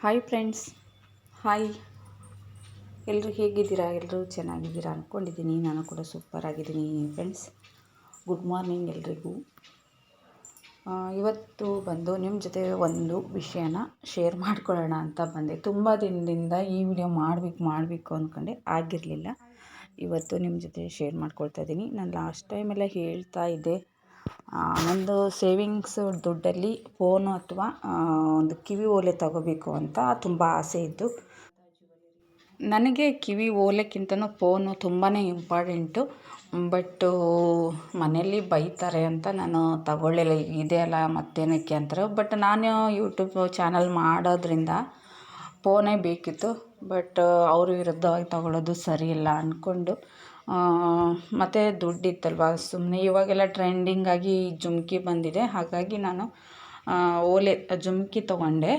Hi friends hi ಎಲ್ಲರೂ ಹೇಗಿದ್ದೀರಾ? ಎಲ್ಲರೂ ಚೆನ್ನಾಗಿದ್ದೀರಾ ಅಂದ್ಕೊಂಡಿದ್ದೀನಿ ನಾನು ಕೂಡ ಸೂಪರ್ ಆಗಿದ್ದೀನಿ ಫ್ರೆಂಡ್ಸ್ ಗುಡ್ ಮಾರ್ನಿಂಗ್ ಎಲ್ರಿಗೂ. ಇವತ್ತು ಬಂದು ನಿಮ್ಮ ಜೊತೆ ಒಂದು ವಿಷಯನ ಶೇರ್ ಮಾಡ್ಕೊಳ್ಳೋಣ ಅಂತ ಬಂದೆ. ತುಂಬ ದಿನದಿಂದ ಈ ವಿಡಿಯೋ ಮಾಡಬೇಕು ಮಾಡಬೇಕು ಅಂದ್ಕೊಂಡೆ ಆಗಿರಲಿಲ್ಲ. ಇವತ್ತು ನಿಮ್ಮ ಜೊತೆ ಶೇರ್ ಮಾಡ್ಕೊಳ್ತಾ ಇದ್ದೀನಿ. ನಾನು ಲಾಸ್ಟ್ ಟೈಮೆಲ್ಲ ಹೇಳ್ತಾ ಇದ್ದೆ. ನಂದು ಸೇವಿಂಗ್ಸ್ ದುಡ್ಡಲ್ಲಿ ಫೋನು ಅಥವಾ ಒಂದು ಕಿವಿ ಓಲೆ ತಗೋಬೇಕು ಅಂತ ತುಂಬ ಆಸೆ ಇದ್ದು. ನನಗೆ ಕಿವಿ ಓಲೆಕ್ಕಿಂತನೂ ಫೋನು ತುಂಬಾ ಇಂಪಾರ್ಟೆಂಟು ಬಟ್ಟು ಮನೆಯಲ್ಲಿ ಬೈತಾರೆ ಅಂತ ನಾನು ತಗೊಳ್ಳಿಲ್ಲ, ಇದೆ ಅಲ್ಲ ಮತ್ತೇನಕ್ಕೆ ಅಂತಾರೆ. ಬಟ್ ನಾನು ಯೂಟ್ಯೂಬ್ ಚಾನಲ್ ಮಾಡೋದ್ರಿಂದ ಫೋನೇ ಬೇಕಿತ್ತು. ಬಟ್ ಅವ್ರ ವಿರುದ್ಧವಾಗಿ ತಗೊಳ್ಳೋದು ಸರಿಯಿಲ್ಲ ಅಂದ್ಕೊಂಡು ಮತ್ತು ದುಡ್ಡಿತ್ತಲ್ವ? ಸುಮ್ಮನೆ ಇವಾಗೆಲ್ಲ ಟ್ರೆಂಡಿಂಗ್ ಆಗಿ ಜುಮ್ಕಿ ಬಂದಿದೆ. ಹಾಗಾಗಿ ನಾನು ಓಲೆ ಜುಮ್ಕಿ ತೊಗೊಂಡೆ.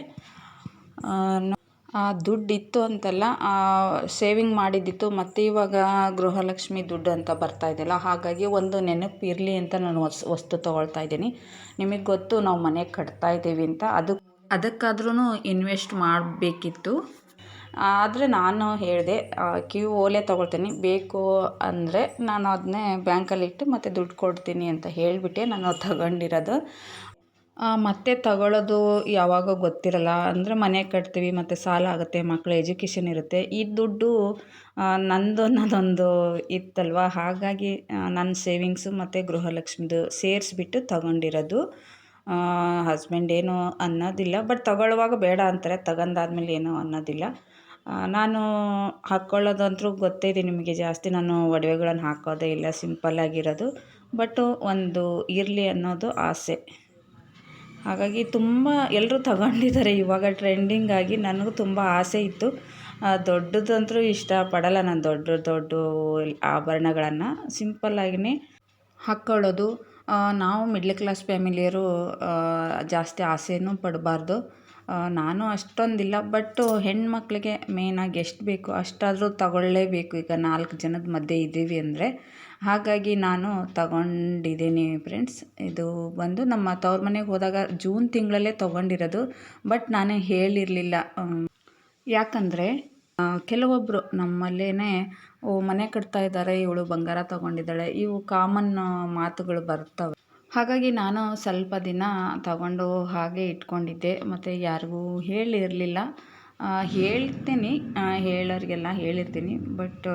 ಆ, ದುಡ್ಡಿತ್ತು ಅಂತಲ್ಲ ಸೇವಿಂಗ್ ಮಾಡಿದ್ದಿತ್ತು. ಮತ್ತು ಇವಾಗ ಗೃಹಲಕ್ಷ್ಮಿ ದುಡ್ಡು ಅಂತ ಬರ್ತಾ ಇದೆಯಲ್ಲ ಹಾಗಾಗಿ ಒಂದು ನೆನಪು ಇರಲಿ ಅಂತ ನಾನು ವಸ್ ವಸ್ತು ತೊಗೊಳ್ತಾ ಇದ್ದೀನಿ. ನಿಮಗೆ ಗೊತ್ತು ನಾವು ಮನೆ ಕಟ್ತಾ ಇದ್ದೀವಿ ಅಂತ. ಅದಕ್ಕೆ ಅದಕ್ಕಾದ್ರೂ ಇನ್ವೆಸ್ಟ್ ಮಾಡಬೇಕಿತ್ತು. ಆದರೆ ನಾನು ಹೇಳಿದೆ ಕ್ಯೂ ಓಲೆ ತೊಗೊಳ್ತೀನಿ. ಬೇಕು ಅಂದರೆ ನಾನು ಅದನ್ನೇ ಬ್ಯಾಂಕಲ್ಲಿ ಇಟ್ಟು ಮತ್ತೆ ದುಡ್ಡು ಕೊಡ್ತೀನಿ ಅಂತ ಹೇಳಿಬಿಟ್ಟೆ. ನಾನು ತಗೊಂಡಿರೋದು. ಮತ್ತೆ ತಗೊಳ್ಳೋದು ಯಾವಾಗ ಗೊತ್ತಿರಲ್ಲ. ಅಂದರೆ ಮನೆ ಕಟ್ತೀವಿ, ಮತ್ತು ಸಾಲ ಆಗುತ್ತೆ ಮಕ್ಕಳ ಎಜುಕೇಷನ್ ಇರುತ್ತೆ. ಈ ದುಡ್ಡು ನಂದು ಅನ್ನೋದೊಂದು ಇತ್ತಲ್ವ? ಹಾಗಾಗಿ ನನ್ನ ಸೇವಿಂಗ್ಸು ಮತ್ತು ಗೃಹಲಕ್ಷ್ಮಿದು ಸೇರಿಸ್ಬಿಟ್ಟು ತಗೊಂಡಿರೋದು. ಹಸ್ಬೆಂಡ್ ಏನು ಅನ್ನೋದಿಲ್ಲ. ಬಟ್ ತಗೊಳ್ಳುವಾಗ ಬೇಡ ಅಂತಾರೆ. ತಗೊಂಡಾದ್ಮೇಲೆ ಏನೂ ಅನ್ನೋದಿಲ್ಲ. ನಾನು ಹಾಕ್ಕೊಳ್ಳೋದಂತೂ ಗೊತ್ತೇ ಇದೆ ನಿಮಗೆ ಜಾಸ್ತಿ. ನಾನು ಒಡವೆಗಳನ್ನು ಹಾಕೋದೇ ಇಲ್ಲ ಸಿಂಪಲ್ಲಾಗಿರೋದು ಬಟ್ಟು ಒಂದು ಇರಲಿ ಅನ್ನೋದು ಆಸೆ. ಹಾಗಾಗಿ ತುಂಬ ಎಲ್ಲರೂ ತಗೊಂಡಿದ್ದಾರೆ. ಇವಾಗ ಟ್ರೆಂಡಿಂಗ್ ಆಗಿ ನನಗೂ ತುಂಬ ಆಸೆ ಇತ್ತು. ದೊಡ್ಡದಂತೂ ಇಷ್ಟಪಡಲ್ಲ ನಾನು ದೊಡ್ಡ ದೊಡ್ಡ ಆಭರಣಗಳನ್ನು. ಸಿಂಪಲ್ಲಾಗಿಯೇ ಹಾಕ್ಕೊಳ್ಳೋದು ನಾವು ಮಿಡ್ಲ್ ಕ್ಲಾಸ್ ಫ್ಯಾಮಿಲಿಯರು ಜಾಸ್ತಿ ಆಸೆಯೂ ಪಡಬಾರ್ದು. ನಾನು ಅಷ್ಟೊಂದಿಲ್ಲ ಬಟ್ಟು ಹೆಣ್ಮಕ್ಳಿಗೆ ಮೇಯ್ನಾಗಿ ಎಷ್ಟು ಬೇಕು ಅಷ್ಟಾದರೂ ತಗೊಳ್ಳೇಬೇಕು. ಈಗ ನಾಲ್ಕು ಜನದ ಮಧ್ಯೆ ಇದ್ದೀವಿ ಅಂದರೆ ಹಾಗಾಗಿ ನಾನು ತಗೊಂಡಿದ್ದೀನಿ ಫ್ರೆಂಡ್ಸ್ ಇದು ಬಂದು ನಮ್ಮ ತವ್ರ ಮನೆಗೆ ಹೋದಾಗ ಜೂನ್ ತಿಂಗಳಲ್ಲೇ ತಗೊಂಡಿರೋದು ಬಟ್ ನಾನು ಹೇಳಿರಲಿಲ್ಲ. ಯಾಕಂದರೆ ಕೆಲವೊಬ್ಬರು ನಮ್ಮಲ್ಲೇ ಓ, ಮನೆ ಕಟ್ತಾ ಇದ್ದಾರೆ, ಇವಳು ಬಂಗಾರ ತಗೊಂಡಿದ್ದಾಳೆ. ಇವು ಕಾಮನ್ ಮಾತುಗಳು ಬರ್ತವೆ. ಹಾಗಾಗಿ ನಾನು ಸ್ವಲ್ಪ ದಿನ ತಗೊಂಡು ಹಾಗೆ ಇಟ್ಕೊಂಡಿದ್ದೆ, ಮತ್ತು ಯಾರಿಗೂ ಹೇಳಿರಲಿಲ್ಲ. ಹೇಳ್ತೀನಿ. ಹೇಳೋರಿಗೆಲ್ಲ ಹೇಳಿರ್ತೀನಿ. ಬಟ್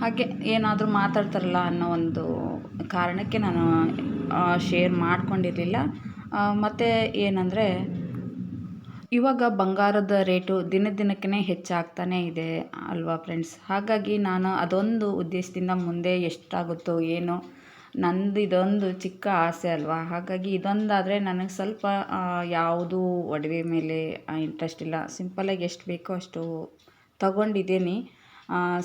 ಹಾಗೆ ಏನಾದರೂ ಮಾತಾಡ್ತಾರಲ್ಲ ಅನ್ನೋ ಒಂದು ಕಾರಣಕ್ಕೆ ನಾನು ಶೇರ್ ಮಾಡ್ಕೊಂಡಿರಲಿಲ್ಲ. ಮತ್ತು ಏನಂದರೆ, ಇವಾಗ ಬಂಗಾರದ ರೇಟು ದಿನ ದಿನಕ್ಕೆ ಹೆಚ್ಚಾಗ್ತಾನೇ ಇದೆ ಅಲ್ವಾ ಫ್ರೆಂಡ್ಸ್ ಹಾಗಾಗಿ ನಾನು ಅದೊಂದು ಉದ್ದೇಶದಿಂದ ಮುಂದೆ ಎಷ್ಟಾಗುತ್ತೋ ಏನೋ ನಂದು ಇದೊಂದು ಚಿಕ್ಕ ಆಸೆ ಅಲ್ವಾ? ಹಾಗಾಗಿ ಇದೊಂದಾದರೆ ನನಗೆ ಸ್ವಲ್ಪ ಯಾವುದು ಒಡವೆ ಮೇಲೆ ಇಂಟ್ರೆಸ್ಟ್ ಇಲ್ಲ. ಸಿಂಪಲ್ಲಾಗಿ ಎಷ್ಟು ಬೇಕೋ ಅಷ್ಟು ತಗೊಂಡಿದ್ದೀನಿ.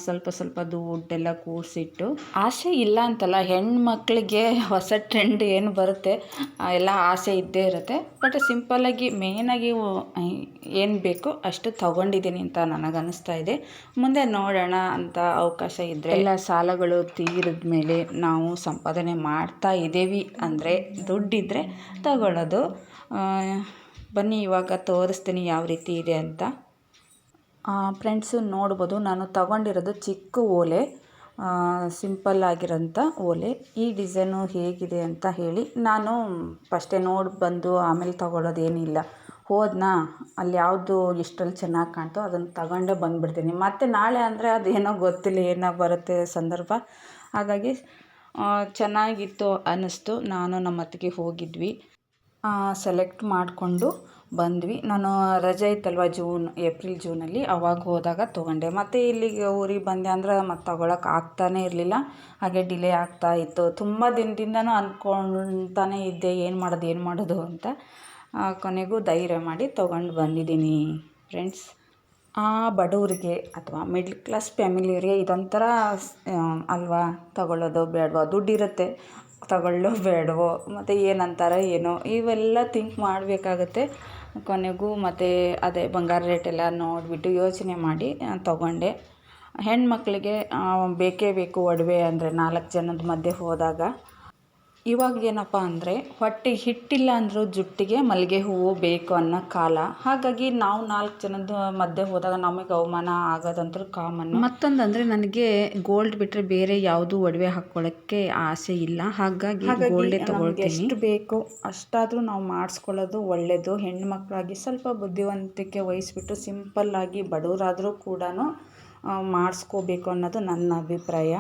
ಸ್ವಲ್ಪ ಸ್ವಲ್ಪ ದುಡ್ಡೆಲ್ಲ ಕೂಡಿಸಿಟ್ಟು ಆಸೆ ಇಲ್ಲ ಅಂತಲ್ಲ, ಹೆಣ್ಮಕ್ಳಿಗೆ ಹೊಸ ಟ್ರೆಂಡ್ ಏನು ಬರುತ್ತೆ ಎಲ್ಲ ಆಸೆ ಇದ್ದೇ ಇರುತ್ತೆ. ಬಟ್ ಸಿಂಪಲ್ಲಾಗಿ ಮೇಯ್ನಾಗಿ ಏನು ಬೇಕೋ ಅಷ್ಟು ತಗೊಂಡಿದ್ದೀನಿ ಅಂತ ನನಗನ್ನಿಸ್ತಾ ಇದೆ. ಮುಂದೆ ನೋಡೋಣ ಅಂತ ಅವಕಾಶ ಇದ್ದರೆ ಎಲ್ಲ ಸಾಲಗಳು ತೀರಿದ ಮೇಲೆ ನಾವು ಸಂಪಾದನೆ ಮಾಡ್ತಾ ಇದ್ದೀವಿ ಅಂದರೆ ದುಡ್ಡಿದ್ದರೆ ತಗೊಳ್ಳೋದು. ಬನ್ನಿ, ಇವಾಗ ತೋರಿಸ್ತೀನಿ ಯಾವ ರೀತಿ ಇದೆ ಅಂತ. ಫ್ರೆಂಡ್ಸು ನೋಡ್ಬೋದು. ನಾನು ತಗೊಂಡಿರೋದು ಚಿಕ್ಕ ಓಲೆ ಸಿಂಪಲ್ ಆಗಿರೋಂಥ ಓಲೆ. ಈ ಡಿಸೈನು ಹೇಗಿದೆ ಅಂತ ಹೇಳಿ ನಾನು ಫಸ್ಟೇ ನೋಡಿ ಬಂದು ಆಮೇಲೆ ತಗೊಳ್ಳೋದೇನಿಲ್ಲ ಹೋದ್ನಾ? ಅಲ್ಲಿ ಯಾವುದು ಎಷ್ಟರಲ್ಲಿ ಚೆನ್ನಾಗಿ ಕಾಣ್ತೋ ಅದನ್ನು ತಗೊಂಡೇ ಬಂದುಬಿಡ್ತೀನಿ. ಮತ್ತು ನಾಳೆ ಅಂದರೆ ಅದೇನೋ ಗೊತ್ತಿಲ್ಲ ಏನೋ ಬರುತ್ತೆ ಸಂದರ್ಭ. ಹಾಗಾಗಿ ಚೆನ್ನಾಗಿತ್ತು ಅನ್ನಿಸ್ತು. ನಾನು ನಮ್ಮ ಅತ್ತಿಗೆ ಹೋಗಿದ್ವಿ ಸೆಲೆಕ್ಟ್ ಮಾಡಿಕೊಂಡು ಬಂದ್ವಿ. ನಾನು ರಜೆ ಇತ್ತಲ್ವ ಜೂನ್ ಏಪ್ರಿಲ್ ಜೂನಲ್ಲಿ ಅವಾಗ ಹೋದಾಗ ತೊಗೊಂಡೆ. ಮತ್ತು ಇಲ್ಲಿಗೆ ಊರಿಗೆ ಬಂದೆ ಅಂದ್ರೆ ಮತ್ತೆ ತಗೊಳಕ್ಕೆ ಆಗ್ತಾನೇ ಇರಲಿಲ್ಲ. ಹಾಗೆ ಡಿಲೇ ಆಗ್ತಾ ಇತ್ತು. ತುಂಬ ದಿನದಿಂದನೂ ಅಂದ್ಕೊಳ್ತಾನೇ ಇದ್ದೆ. ಏನು ಮಾಡೋದು ಏನು ಮಾಡೋದು ಅಂತ. ಕೊನೆಗೂ ಧೈರ್ಯ ಮಾಡಿ ತೊಗೊಂಡು ಬಂದಿದ್ದೀನಿ ಫ್ರೆಂಡ್ಸ್ ಆ ಬಡವರಿಗೆ ಅಥವಾ ಮಿಡ್ಲ್ ಕ್ಲಾಸ್ ಫ್ಯಾಮಿಲಿಯವರಿಗೆ ಇದೊಂಥರ ಅಲ್ವಾ? ತಗೊಳ್ಳೋದು ಬೇಡವೋ? ದುಡ್ಡಿರುತ್ತೆ ತಗೊಳ್ಳೋ ಬೇಡವೋ? ಮತ್ತು ಏನಂತಾರೆ ಏನೋ? ಇವೆಲ್ಲ ಥಿಂಕ್ ಮಾಡಬೇಕಾಗತ್ತೆ. ಕೊನೆಗೂ ಮತ್ತು ಅದೇ ಬಂಗಾರ ರೇಟೆಲ್ಲ ನೋಡಿಬಿಟ್ಟು ಯೋಚನೆ ಮಾಡಿ ತೊಗೊಂಡೆ. ಆ, ಬೇಕೇ ಬೇಕು ಒಡವೆ ಅಂದರೆ ನಾಲ್ಕು ಜನದ ಮಧ್ಯೆ ಹೋದಾಗ. ಇವಾಗ ಏನಪ್ಪ ಅಂದರೆ ಹೊಟ್ಟೆ ಹಿಟ್ಟಿಲ್ಲ ಅಂದರೂ ಜುಟ್ಟಿಗೆ ಮಲ್ಲಿಗೆ ಹೂವು ಬೇಕು ಅನ್ನೋ ಕಾಲ. ಹಾಗಾಗಿ ನಾವು ನಾಲ್ಕು ಜನದ ಮಧ್ಯೆ ಹೋದಾಗ ನಮಗೆ ಅವಮಾನ ಆಗೋದಂತೂ ಕಾಮನ್. ಮತ್ತೊಂದು ಅಂದರೆ ನನಗೆ ಗೋಲ್ಡ್ ಬಿಟ್ಟರೆ ಬೇರೆ ಯಾವುದು ಒಡವೆ ಹಾಕ್ಕೊಳ್ಳೋಕ್ಕೆ ಆಸೆ ಇಲ್ಲ. ಹಾಗಾಗಿ ಗೋಲ್ಡೇ ತಗೊಳ್ತೀನಿ. ಎಷ್ಟು ಬೇಕು ಅಷ್ಟಾದರೂ ನಾವು ಮಾಡಿಸ್ಕೊಳ್ಳೋದು ಒಳ್ಳೆಯದು ಹೆಣ್ಮಕ್ಳಾಗಿ ಸ್ವಲ್ಪ ಬುದ್ಧಿವಂತಿಕೆ ವಹಿಸ್ಬಿಟ್ಟು ಸಿಂಪಲ್ಲಾಗಿ ಬಡವರಾದರೂ ಕೂಡ ಮಾಡಿಸ್ಕೋಬೇಕು ಅನ್ನೋದು ನನ್ನ ಅಭಿಪ್ರಾಯ.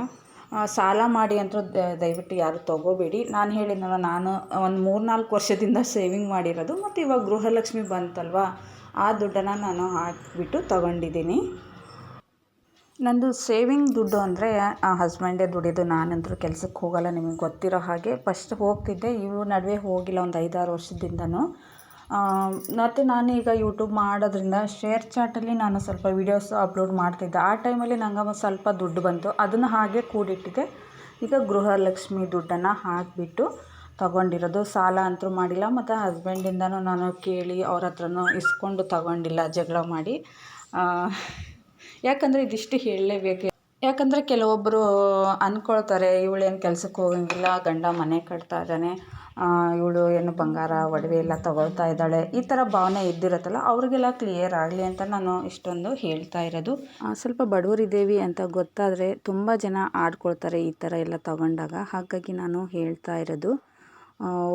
ಸಾಲ ಮಾಡಿ ಅಂತೂ ದಯವಿಟ್ಟು ಯಾರು ತೊಗೋಬೇಡಿ. ನಾನು ಹೇಳಿದ್ನಲ್ಲ, ನಾನು ಒಂದು ಮೂರು ನಾಲ್ಕು ವರ್ಷದಿಂದ ಸೇವಿಂಗ್ ಮಾಡಿರೋದು, ಮತ್ತು ಇವಾಗ ಗೃಹಲಕ್ಷ್ಮಿ ಬಂತಲ್ವಾ, ಆ ದುಡ್ಡನ್ನು ನಾನು ಹಾಕಿಬಿಟ್ಟು ತಗೊಂಡಿದ್ದೀನಿ. ನಂದು ಸೇವಿಂಗ್ ದುಡ್ಡು ಅಂದರೆ ಹಸ್ಬೆಂಡೇ ದುಡಿದು ನಾನಂತೂ ಕೆಲ್ಸಕ್ಕೆ ಹೋಗಲ್ಲ, ನಿಮಗೆ ಗೊತ್ತಿರೋ ಹಾಗೆ. ಫಸ್ಟ್ ಹೋಗ್ತಿದ್ದೆ ಇವು ನಡುವೆ ಹೋಗಿಲ್ಲ, ಒಂದು ಐದಾರು ವರ್ಷದಿಂದನೂ. ಮತ್ತು ನಾನೀಗ ಯೂಟ್ಯೂಬ್ ಮಾಡೋದ್ರಿಂದ ಶೇರ್ ಚಾಟಲ್ಲಿ ನಾನು ಸ್ವಲ್ಪ ವೀಡಿಯೋಸ್ ಅಪ್ಲೋಡ್ ಮಾಡ್ತಿದ್ದೆ. ಆ ಟೈಮಲ್ಲಿ ನಂಗೆ ಸ್ವಲ್ಪ ದುಡ್ಡು ಬಂತು. ಅದನ್ನು ಹಾಗೆ ಕೂಡಿಟ್ಟಿದ್ದೆ. ಈಗ ಗೃಹಲಕ್ಷ್ಮಿ ದುಡ್ಡನ್ನು ಹಾಕಿಬಿಟ್ಟು ತಗೊಂಡಿರೋದು. ಸಾಲ ಅಂತೂ ಮಾಡಿಲ್ಲ, ಮತ್ತು ಹಸ್ಬೆಂಡಿಂದನೂ ನಾನು ಕೇಳಿ ಅವ್ರ ಹತ್ರನೂ ಇಸ್ಕೊಂಡು ತಗೊಂಡಿಲ್ಲ ಜಗಳ ಮಾಡಿ. ಯಾಕಂದರೆ ಇದಿಷ್ಟು ಹೇಳಲೇಬೇಕು. ಯಾಕಂದರೆ ಕೆಲವೊಬ್ಬರು ಅಂದ್ಕೊಳ್ತಾರೆ ಇವಳೇನು ಕೆಲ್ಸಕ್ಕೆ ಹೋಗಂಗಿಲ್ಲ, ಗಂಡ ಮನೆ ಕಟ್ತಾ ಇದ್ದಾನೆ ಇವಳು ಏನು ಬಂಗಾರ, ಒಡವೆ ಎಲ್ಲ ತಗೊಳ್ತಾ ಇದ್ದಾಳೆ. ಈ ಥರ ಭಾವನೆ ಇದ್ದಿರುತ್ತಲ್ಲ, ಅವ್ರಿಗೆಲ್ಲ ಕ್ಲಿಯರ್ ಆಗಲಿ ಅಂತ ನಾನು ಇಷ್ಟೊಂದು ಹೇಳ್ತಾ ಇರೋದು. ಸ್ವಲ್ಪ ಬಡವರಿದ್ದೇವೆ ಅಂತ ಗೊತ್ತಾದರೆ ತುಂಬ ಜನ ಆಡ್ಕೊಳ್ತಾರೆ ಈ ಥರ ಎಲ್ಲ ತಗೊಂಡಾಗ. ಹಾಗಾಗಿ ನಾನು ಹೇಳ್ತಾ ಇರೋದು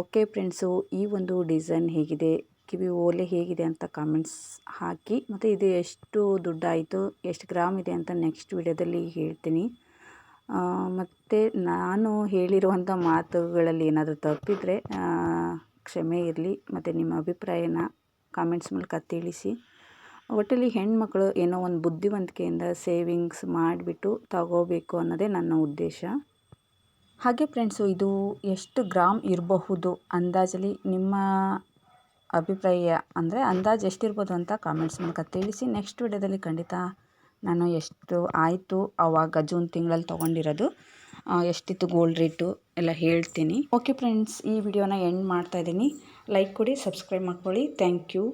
ಓಕೆ ಫ್ರೆಂಡ್ಸು, ಈ ಒಂದು ಡಿಸೈನ್ ಹೇಗಿದೆ? ಕಿವಿ ಓಲೆ ಹೇಗಿದೆ ಅಂತ ಕಾಮೆಂಟ್ಸ್ ಹಾಕಿ, ಮತ್ತು ಇದು ಎಷ್ಟು ದುಡ್ಡಾಯಿತು, ಎಷ್ಟು ಗ್ರಾಮ್ ಇದೆ ಅಂತ ನೆಕ್ಸ್ಟ್ ವಿಡಿಯೋದಲ್ಲಿ ಹೇಳ್ತೀನಿ. ಮತ್ತು ನಾನು ಹೇಳಿರುವಂಥ ಮಾತುಗಳಲ್ಲಿ ಏನಾದರೂ ತಪ್ಪಿದರೆ ಕ್ಷಮೆ ಇರಲಿ, ಮತ್ತು ನಿಮ್ಮ ಅಭಿಪ್ರಾಯನ ಕಾಮೆಂಟ್ಸ್ ಮೂಲಕ ತಿಳಿಸಿ. ಒಟ್ಟಲ್ಲಿ ಹೆಣ್ಮಕ್ಳು ಏನೋ ಒಂದು ಬುದ್ಧಿವಂತಿಕೆಯಿಂದ ಸೇವಿಂಗ್ಸ್ ಮಾಡಿಬಿಟ್ಟು ತಗೋಬೇಕು ಅನ್ನೋದೇ ನನ್ನ ಉದ್ದೇಶ. ಹಾಗೆ ಫ್ರೆಂಡ್ಸು ಇದು ಎಷ್ಟು ಗ್ರಾಮ್ ಇರಬಹುದು ಅಂದಾಜಲ್ಲಿ ನಿಮ್ಮ ಅಭಿಪ್ರಾಯ ಅಂದರೆ ಅಂದಾಜು ಎಷ್ಟಿರ್ಬೋದು ಅಂತ ಕಾಮೆಂಟ್ಸ್ ಮೂಲಕ ತಿಳಿಸಿ ನೆಕ್ಸ್ಟ್ ವಿಡಿಯೋದಲ್ಲಿ ಖಂಡಿತ ನಾನು ಎಷ್ಟು ಆಯಿತು ಆವಾಗ ಜೂನ್ ತಿಂಗಳಲ್ಲಿ ತೊಗೊಂಡಿರೋದು. ಎಷ್ಟಿತ್ತು ಗೋಲ್ಡ್ ರೇಟು ಎಲ್ಲ ಹೇಳ್ತೀನಿ. ಓಕೆ ಫ್ರೆಂಡ್ಸ್ ಈ ವಿಡಿಯೋನ ಎಂಡ್ ಮಾಡ್ತಾಯಿದ್ದೀನಿ ಲೈಕ್ ಕೊಡಿ ಸಬ್ಸ್ಕ್ರೈಬ್ ಮಾಡ್ಕೊಳ್ಳಿ. Thank you